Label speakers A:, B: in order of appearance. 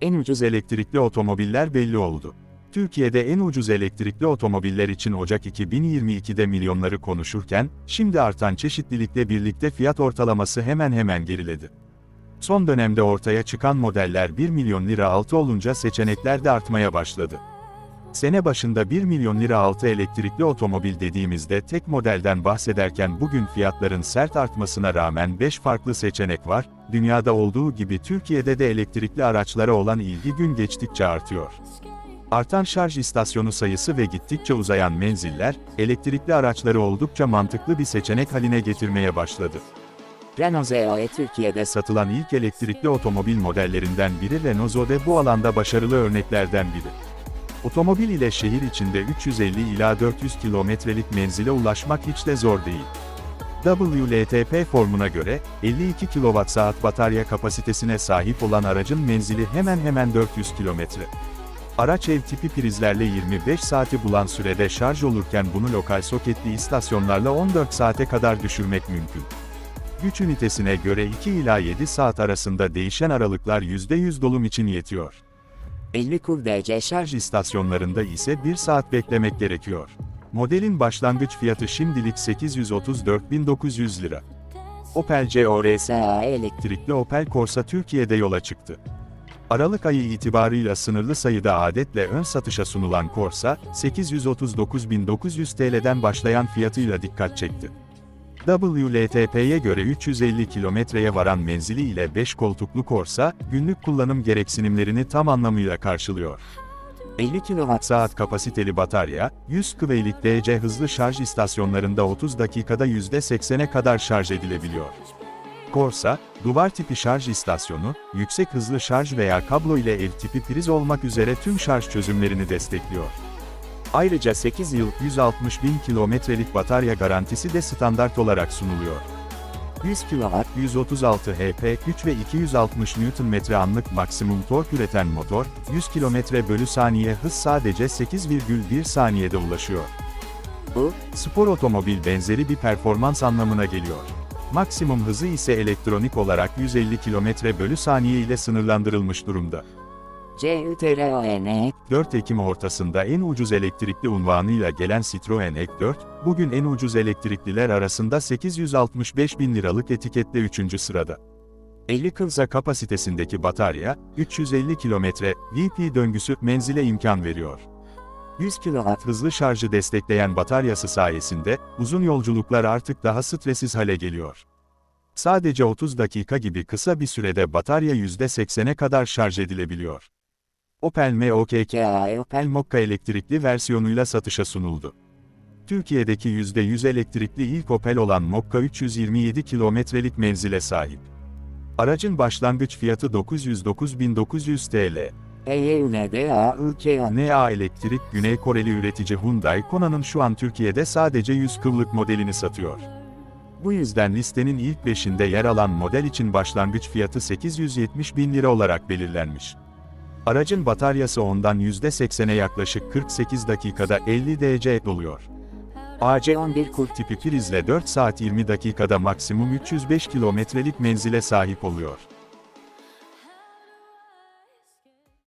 A: En ucuz elektrikli otomobiller belli oldu. Türkiye'de en ucuz elektrikli otomobiller için Ocak 2022'de milyonları konuşurken, şimdi artan çeşitlilikle birlikte fiyat ortalaması hemen hemen geriledi. Son dönemde ortaya çıkan modeller 1 milyon lira altı olunca seçenekler de artmaya başladı. Sene başında 1 milyon lira altı elektrikli otomobil dediğimizde tek modelden bahsederken bugün fiyatların sert artmasına rağmen 5 farklı seçenek var, dünyada olduğu gibi Türkiye'de de elektrikli araçlara olan ilgi gün geçtikçe artıyor. Artan şarj istasyonu sayısı ve gittikçe uzayan menziller, elektrikli araçları oldukça mantıklı bir seçenek haline getirmeye başladı.
B: Renault Zoe Türkiye'de
A: Satılan ilk elektrikli otomobil modellerinden biri Renault Zoe bu alanda başarılı örneklerden biri. Otomobil ile şehir içinde 350 ila 400 kilometrelik menzile ulaşmak hiç de zor değil. WLTP formuna göre, 52 kWh batarya kapasitesine sahip olan aracın menzili hemen hemen 400 kilometre. Araç ev tipi prizlerle 25 saati bulan sürede şarj olurken bunu lokal soketli istasyonlarla 14 saate kadar düşürmek mümkün. Güç ünitesine göre 2 ila 7 saat arasında değişen aralıklar %100 dolum için yetiyor.
B: 50 kur
A: Şarj istasyonlarında ise 1 saat beklemek gerekiyor. Modelin başlangıç fiyatı şimdilik 834.900 lira. Opel CORS
B: SA elektrik
A: elektrikli Opel Corsa Türkiye'de yola çıktı. Aralık ayı itibarıyla sınırlı sayıda adetle ön satışa sunulan Corsa, 839.900 TL'den başlayan fiyatıyla dikkat çekti. WLTP'ye göre 350 kilometreye varan menzili ile 5 koltuklu Corsa, günlük kullanım gereksinimlerini tam anlamıyla karşılıyor.
B: 50 kW
A: Saat kapasiteli batarya, 100 kW'lik DC hızlı şarj istasyonlarında 30 dakikada %80'e kadar şarj edilebiliyor. Corsa, duvar tipi şarj istasyonu, yüksek hızlı şarj veya kablo ile ev tipi priz olmak üzere tüm şarj çözümlerini destekliyor. Ayrıca 8 yıl 160 bin kilometrelik batarya garantisi de standart olarak sunuluyor.
B: 100 kW
A: 136 HP güç ve 260 Nm anlık maksimum tork üreten motor, 100 km bölü saniye hız sadece 8,1 saniyede ulaşıyor.
B: bu,
A: Spor otomobil benzeri bir performans anlamına geliyor. Maksimum hızı ise elektronik olarak 150 km bölü saniye ile sınırlandırılmış durumda.
B: CÜTRON
A: 4 Ekim ortasında en ucuz elektrikli unvanıyla gelen Citroen E4, bugün en ucuz elektrikliler arasında 865 bin liralık etiketle 3. sırada. 50 kılsa kapasitesindeki batarya, 350 kilometre VP döngüsü menzile imkan veriyor.
B: 100 kW
A: Hızlı şarjı destekleyen bataryası sayesinde, uzun yolculuklar artık daha stresiz hale geliyor. Sadece 30 dakika gibi kısa bir sürede batarya %80'e kadar şarj edilebiliyor. Opel Mokk
B: KA
A: Opel Mokka elektrikli versiyonuyla satışa sunuldu. Türkiye'deki %100 elektrikli ilk Opel olan Mokka 327 kilometrelik menzile sahip. Aracın başlangıç fiyatı 909.900 TL. NA Elektrik, Güney Koreli üretici Hyundai Kona'nın şu an Türkiye'de sadece 100 kıllık modelini satıyor. Bu yüzden listenin ilk beşinde yer alan model için başlangıç fiyatı 870 bin lira olarak belirlenmiş. Aracın bataryası ondan %80'e yaklaşık 48 dakikada 50 DC doluyor.
B: AC11 kur
A: Tipi prizle 4 saat 20 dakikada maksimum 305 kilometrelik menzile sahip oluyor.